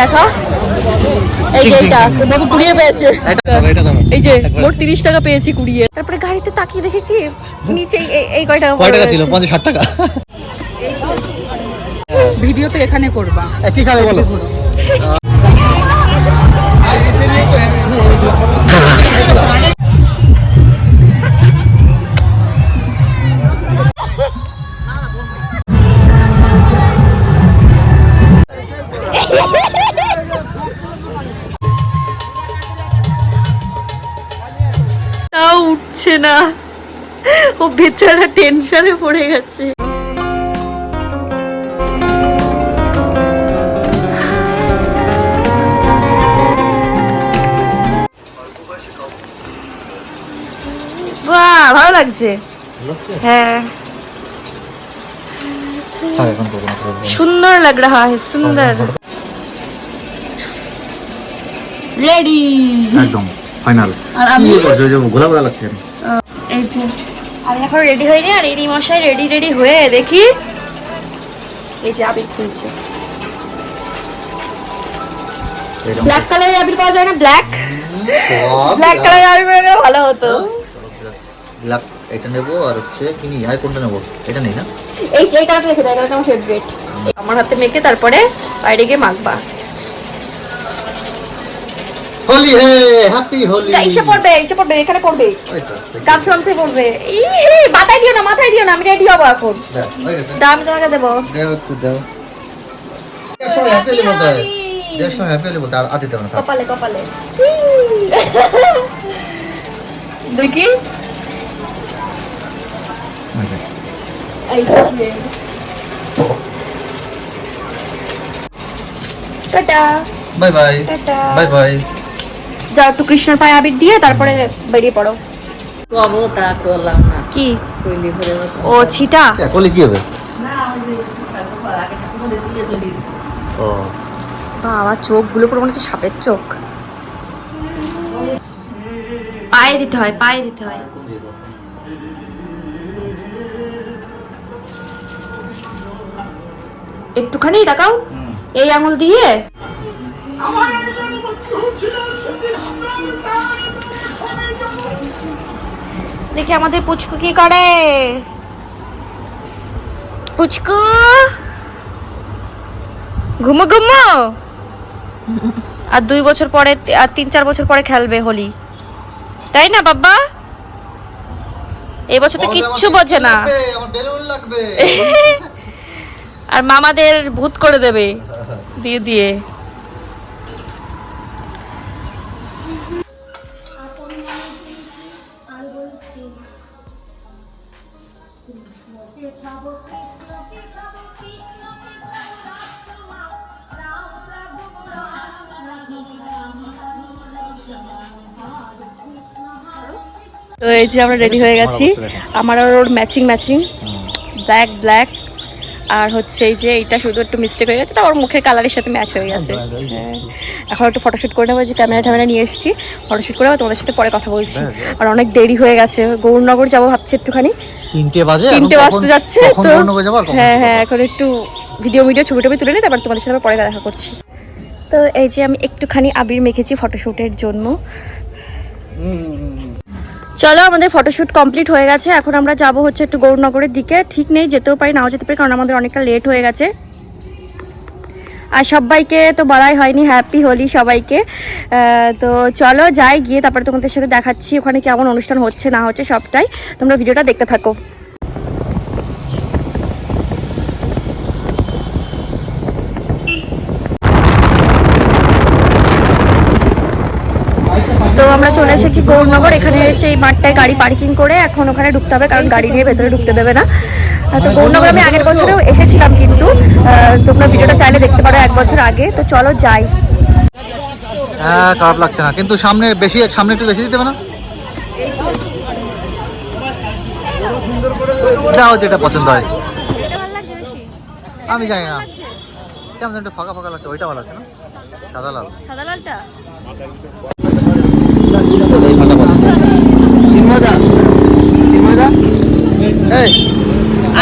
দেখা। এই যে এইটা নতুন কুড়িয়ে পেয়েছে। এই যে মোট তিরিশ টাকা পেয়েছি কুড়িয়ে। তারপরে গাড়িতে তাকিয়ে দেখে কি নিচে এই- এই কয় টাকা কয় টাকা ছিল? পঞ্চাশ ষাট টাকা? ভিডিও তো এখানে করবা। কি খাবে বলো? উঠছে না। ও বেচারা টেনশনে পড়ে গেছে। বাহ ভালো লাগছে। হ্যাঁ। সুন্দর লাগ রাহা है সুন্দর রেডি একদম ফাইনাল আর আমি ঘোলা লাগছে এই যে আমি এখন রেডি হইনি আর এরই মশাই রেডি রেডি হয়ে দেখি। এই যে আবির খুলছে। ব্ল্যাক কালারের আবির পাওয়া যায় না ব্ল্যাক ব্ল্যাক কালারের আবির পেলে ভালো হতো। ব্ল্যাক এটা নেব আর হচ্ছে কি নি আর কোনটা নেব? এটা নেই না? এই এই কালারটা রেখে দাও এই কালারটা আমার ফেভারিট আমার হাতে মেখে তারপরে বাইরে গিয়ে মাখবা। হোলি হে হ্যাপি হোলি। ইসে পড়বে ইসে পড়বে এখানে পড়বে গামছে পড়বে। ই মাথায় দিও না মাথায় দিও না আমি রেডি হব এখন। দাম তোমাকে দেবো। দাও একটু দাও। কপালে কপালে। দেখি। Tata. Bye bye. Tata. Bye bye. যাও একটু কৃষ্ণের পায়ে আবির দিয়ে তারপরে বেরিয়ে পড়ো। কি? ও ছিটা? কলি কি হবে? যে বাবা চোখগুলো পুরো মনে হচ্ছে সাপের চোখ। পায়ে দিতে হয় পায়ে দিতে হয়। একটুখানি তাকাও এই আঙুল দিয়ে। দেখি আমাদের পুচকু কি করে? পুচকু? ঘুমো ঘুমো! আর দুই বছর পরে আর তিন চার বছর পরে খেলবে হোলি। তাই না বাবা এই বছর তো কিচ্ছু বোঝে না। আর মামাদের ভূত করে দেবে দিয়ে দিয়ে। তো এই যে আমরা রেডি হয়ে গেছি। আমার আর ওর ম্যাচিং ম্যাচিং ব্ল্যাক ব্ল্যাক আর হচ্ছে এই যে এইটা শুধু একটু মিস্টেক হয়ে গেছে তা ওর মুখের কালারের সাথে ম্যাচ হয়ে গেছে। হ্যাঁ। এখন একটু ফটোশ্যুট করে নেব যে ক্যামেরা ট্যামেরা নিয়ে এসেছি। ফটোশুট করে তোমাদের সাথে পরে কথা বলছি। আর অনেক দেরি হয়ে গেছে। গৌরনগর যাব ভাবছি একটুখানি। তিনটে বাজে তিনটে বাজতে যাচ্ছে তো। হ্যাঁ হ্যাঁ এখন একটু ভিডিও ভিডিও ছবি টবি তুলে নিই তারপর তোমাদের সাথে পরে দেখা করছি। তো এই যে আমি একটুখানি আবির মেখেছি ফটোশ্যুটের জন্য। চলো, আমাদের ফটোশ্যুট কমপ্লিট হয়ে গেছে। এখন আমরা যাব হচ্ছে একটু গৌরনগরের দিকে। ঠিক নেই, যেতেও পারি, নাও যেতে পারি, কারণ আমাদের অনেকটা লেট হয়ে গেছে। আর সবাইকে তো বলাই হয়নি হ্যাপি হোলি সবাইকে। তো চলো, যাই, গিয়ে তারপরে তোমাদের সাথে দেখাচ্ছি ওখানে কেমন অনুষ্ঠান হচ্ছে, না হচ্ছে, সবটাই। তোমরা ভিডিওটা দেখতে থাকো তো আমরা চলে এসেছি গৌরনগর। এখানে হচ্ছে এই মাঠটায় গাড়ি পার্কিং করে এখন ওখানে ঢুকতে হবে কারণ গাড়ি নিয়ে ভেতরে ঢুকতে দেবে না। তো গৌরনগর আমি আগের বছরেও এসেছিলাম কিন্তু তোমরা ভিডিওটা চাইলে দেখতে পারো এক বছর আগে। তো চলো যাই। হ্যাঁ খারাপ লাগছে না। কিন্তু সামনে বেশি সামনে একটু বেশি দিতে হবে না? দাও যেটা পছন্দ হয়। আমি জানি না। কেমন একটু ফাঁকা ফাঁকা লাগছে ওইটা ভালো লাগছে না? সাদা লাল। সাদা লালটা?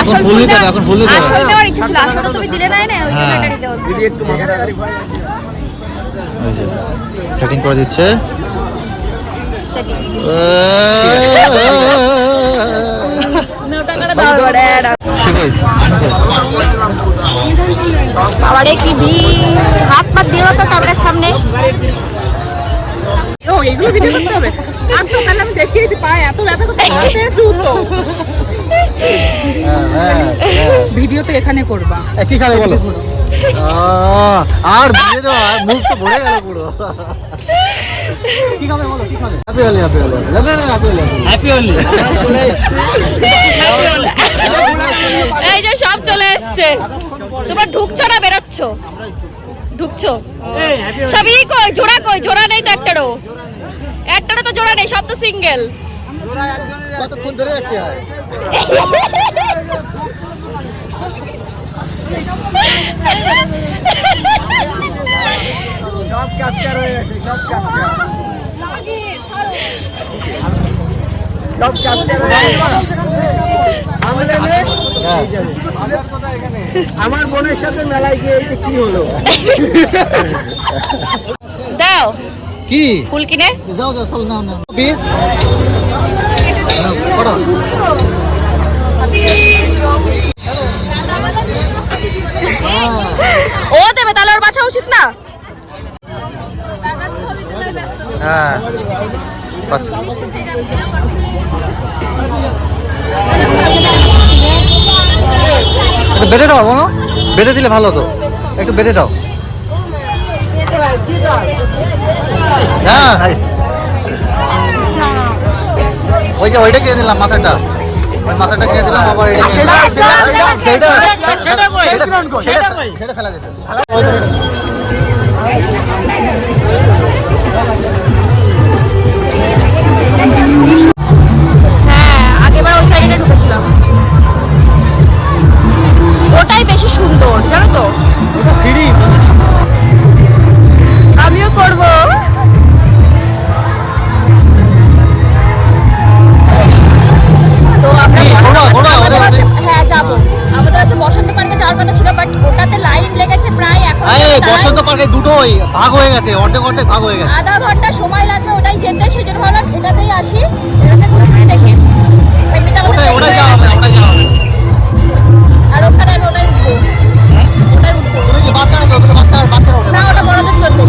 আসল ফুল নিতে এখন ফুল নিতে আসল নেওয়ার ইচ্ছা ছিল আসলটা তুমি দিলে নাই না ওই জন্য হ্যাঁ। সেটিং করে দিচ্ছে। বাবারে কি ভিড়। হাত পাত দিল তো ক্যামেরার সামনে। এগুলো ভিডিও করতে হবে। আচ্ছা তাহলে আমি দেখিয়ে দিই পায়ে এত ব্যথা করছে হাতে জুতো ভিডিও তো এখানে করবা। কি খাবে বলো? আহ, আর দিয়ে দাও আর মুখ তো ভরে গেল পুরো। কি খাবে বলো কি খাবে? হ্যাপি হলি হ্যাপি হলি না না হ্যাপি হলি হ্যাপি হলি চলে এসেছি। এই যে সব চলে এসছে। তোমরা ঢুকছো না বেরোচ্ছ? ঢুকছো? সবই কই জোড়া কই? জোড়া নেই তো একটারও। একটারও তো জোড়া নেই সব তো সিঙ্গেল হয় সব ক্যাপচার হয়ে গেছে। সব ক্যাপচার সব ক্যাপচার হয়ে। আমার বোনের সাথে মেলায় গিয়ে যে কি হলো? দাও। কি? ফুল কিনে? যাও যাও চল নাও নাও। বিশ ও দেবে তাহলে ওর বাছা উচিত না? হ্যাঁ। একটু বেঁধে দাও বলো বেঁধে দিলে ভালো তো একটু বেঁধে দাও হ্যাঁ ওই যে ওইটা কিনে দিলাম মাথাটা মাথাটা কিনে দিলাম আবার এটা যাওয়ার কথা ছিল বাট ওটাতে লাইন লেগেছে প্রায় এখন বসন্ত পার্কে দুটোই ভাগ হয়ে গেছে অর্ধেক অর্ধেক ভাগ হয়ে গেছে। আধা ঘণ্টা সময় লাগবে ওটাই যেতে সেই জন্য ভাবলাম এটাতেই আসি। এটাতে ঘুরে ফিরে দেখি। হয়ে আর ওখানে আমি ওটাই উঠবো। ওটাই উঠবো। তুমি বাচ্চা নাকি? বাচ্চারা না ওটা বড়দের জন্য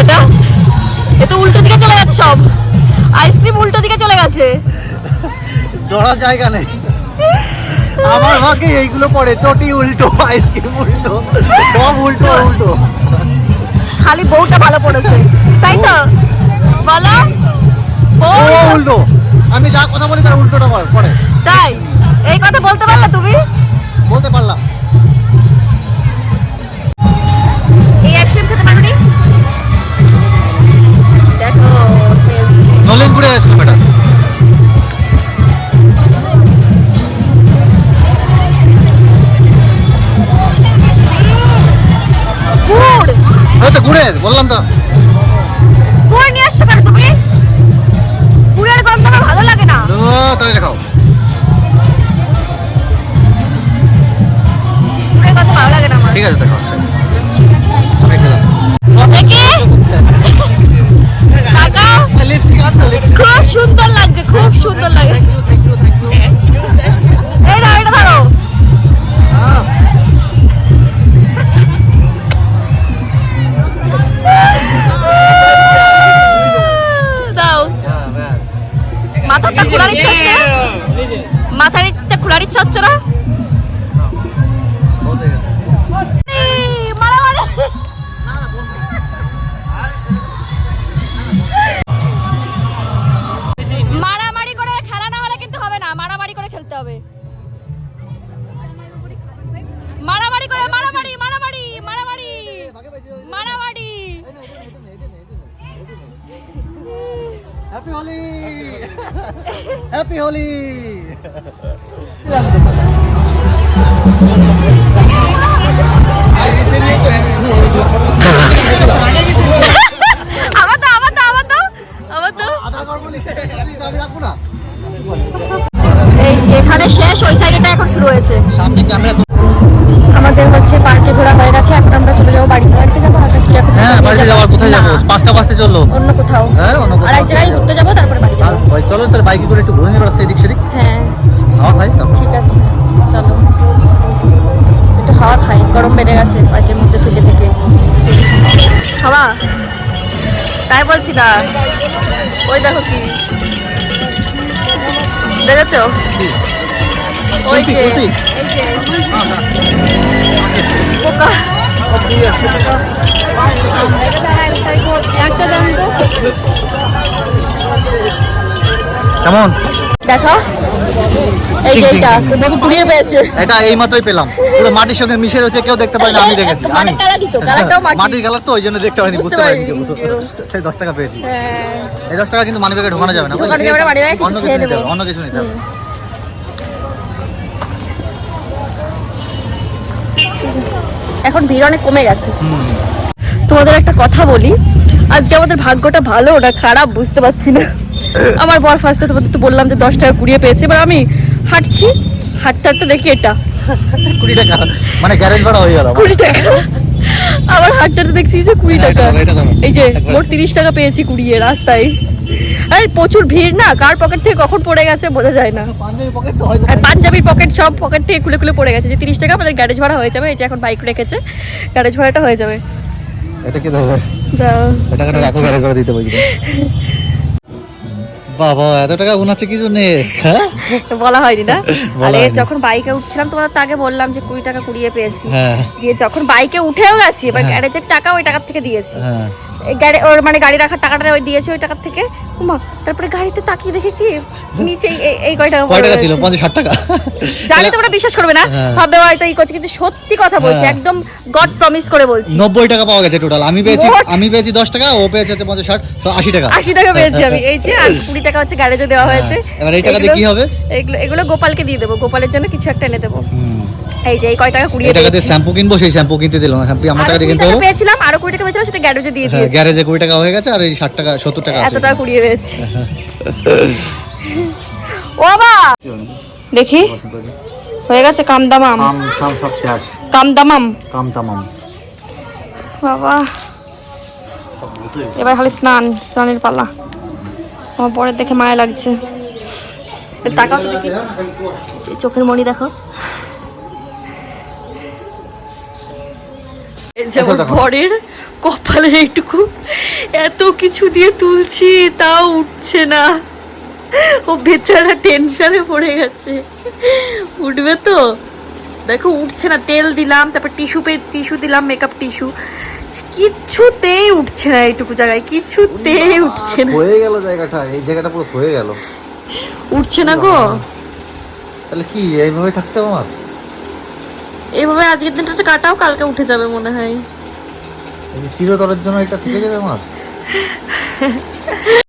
এটা এ তো উল্টো দিকে চলে গেছে সব। আইসক্রিম উল্টো দিকে চলে গেছে। ধরার জায়গা নেই। আমার ভাগে এইগুলো পড়ে চটি উল্টো আইসক্রিম উল্টো সব উল্টো উল্টো। খালি বউটা ভালো পড়েছে। তাই তো? বলো। উল্টো। আমি যা কথা বলি তার উল্টোটা পড়ে। তাই? এই কথা বলতে পারলে তুমি? বলতে পারলাম। ঠিক আছে দেখি। কাকা? খুব সুন্দর লাগছে খুব সুন্দর লাগে। এই না এটা ধরো। দাও। মাথাটা খোলার ইচ্ছা মাথার ইচ্ছা খোলার ইচ্ছা হচ্ছে না? হ্যাপি হোলি আবার তো আবার তো আবার তো আবার তো আমি রাখব না এই যে এখানে শেষ ওই সাইডেটা এখন শুরু হয়েছে। সামনে ক্যামেরা আমাদের হচ্ছে পার্কে ঘোরা হয়ে গেছে এখন আমরা চলে যাব বাড়িতে। বাড়িতে যাব আর কি এখন হ্যাঁ বাড়িতে যাওয়ার কোথায় যাব? পাঁচটা বাজতে চলল। অন্য কোথাও। হ্যাঁ অন্য আর এক জায়গায় ঘুরতে ওই চলো তাহলে বাইকে করে একটু ঘুরে নেবার সেদিক সেদিক। হ্যাঁ। খাওয়া খাই তারপর। ঠিক আছে চলো। একটু হাওয়া খাই গরম বেড়ে গেছে পার্কের মধ্যে থেকে থেকে। হাওয়া তাই বলছি না। ওই দেখো কি। দেখেছ? ওই যে পোকা। একটা দাম তো। কেমন? দেখো। এই যে ঠিক, ঠিক, এইটা ঠিক। তোমাকে কুড়িয়ে পেয়েছে। এটা এই মাত্রই পেলাম। পুরো মাটির সঙ্গে মিশে রয়েছে কেউ দেখতে পায় না আমি দেখেছি। আমি মাটির কালার দিত, কালারটাও মাটির। মাটির কালার তো ওই জন্য দেখতে বুঝতে পারিনি। দশ টাকা পেয়েছি। হ্যাঁ। এই দশ টাকা কিন্তু মানি ব্যাগে ঢোকানো যাবে না। ঢোকানো যাবে না, money bag এ কিছু অন্য কিছু নিতে হবে অন্য কিছু নিতে হবে। এখন ভিড় অনেক কমে গেছে। তোমাদের একটা কথা বলি আজকে আমাদের ভাগ্যটা ভালো না খারাপ বুঝতে পারছি না। আমার বর ফার্স্টে তোমাদের তো বললাম যে দশ টাকা কুড়িয়ে পেয়েছে এবার আমি হাঁটছি হাঁটতে হাঁটতে দেখি এটা। কুড়ি টাকা মানে গ্যারেজ ভাড়া হয়ে গেল কুড়ি টাকা। আবার হাঁটতে দেখছি যে কুড়ি টাকা। এটা ধরো। এই যে মোট তিরিশ টাকা পেয়েছি কুড়িয়ে রাস্তায়। আরে প্রচুর ভিড় না কার পকেট থেকে কখন পড়ে গেছে বোঝা যায় না। আর পাঞ্জাবির পকেট সব পকেট থেকে খুলে খুলে পড়ে গেছে। যে তিরিশ টাকা আমাদের গ্যারেজ ভাড়া হয়ে যাবে এই যে এখন বাইক রেখেছে গ্যারেজ ভাড়াটা হয়ে যাবে। এটা কি দাও। এটা টাকাটা রাখো গ্যারেজ ভাড়া দিতে বলছি। বাবা এত টাকা গুনাচ্ছে কি জন্য? হ্যাঁ? বলা হয়নি না? আরে যখন বাইকে উঠছিলাম তোমাদের তো আগে বললাম যে কুড়ি টাকা কুড়িয়ে পেয়েছি। হ্যাঁ। দিয়ে যখন বাইকে উঠেও গেছি এবার। গ্যারেজের টাকা ওই টাকার থেকে দিয়েছি। হ্যাঁ। ওর মানে গাড়ি রাখার টাকাটা ওই দিয়েছে ওই টাকার থেকে উমা তারপরে গাড়িতে তাকিয়ে দেখি কি নিচে এই- কয় টাকা কয় টাকা ছিল রয়েছে। পঞ্চাশ ষাট টাকা জানি তোমরা বিশ্বাস করবে না হ্যাঁ। ভাববে হয়তো এই করছে কিন্তু সত্যি কথা বলছি হ্যাঁ। একদম গড প্রমিস করে বলছি নব্বই টাকা পাওয়া গেছে টোটাল আমি পেয়েছি আমি পেয়েছি দশ টাকা ও পেয়েছে হচ্ছে পঞ্চাশ ষাট তো আশি টাকা আশি টাকা পেয়েছি আমি এই যে আর কুড়ি টাকা হচ্ছে গ্যারেজে দেওয়া হয়েছে হ্যাঁ। এবার এই টাকা দিয়ে কি হবে? এগুলো এগুলো গোপালকে দিয়ে দেবো গোপালের জন্য কিছু একটা এনে দেবো। এই যে এই কয় টাকা কুড়িয়ে টাকা দিয়ে শ্যাম্পু কিনবো সেই শ্যাম্পু কিনতে দিল না শ্যাম্পু আমার টাকা দিয়ে কিনতে হলো? পেয়েছিলাম আরও কুড়ি টাকা পেয়েছিলাম সেটা গ্যারেজে দিয়ে হ্যাঁ দিয়েছি। গ্যারেজে কুড়ি টাকা হয়ে গেছে আর এই ষাট টাকা সত্তর টাকা এত টাকা কুড়িয়ে পেয়েছি। ও বাবা! দেখি। হয়ে গেছে কামদামাম। কাম কাম সব শেষ। কামদামাম। কাম তামাম বাবা! এবার খালি স্নান স্নানের পালা। আমার পরে দেখে মায়া লাগছে। তাকাও তো দেখি। এই চোখের মনি দেখো। এই যে আমার দেখো। কপালের এইটুকু এত কিছু দিয়ে তুলছি তাও উঠছে না। ও বেচারা টেনশনে পড়ে গেছে। উঠবে তো? দেখো উঠছে না তেল দিলাম তারপর টিস্যু পে টিস্যু দিলাম মেকআপ টিস্যু কিচ্ছুতেই উঠছে না এইটুকু জায়গায় কিছুতেই উঠছে না। হয়ে গেল জায়গাটা এই জায়গাটা পুরো হয়ে গেল। উঠছে না গো। তাহলে কি এইভাবে থাকতে আমার? এইভাবে আজকের দিনটা কাটাও কালকে উঠে যাবে মনে হয়। এই চিরতরের জন্য এটা থেকে যাবে আমার?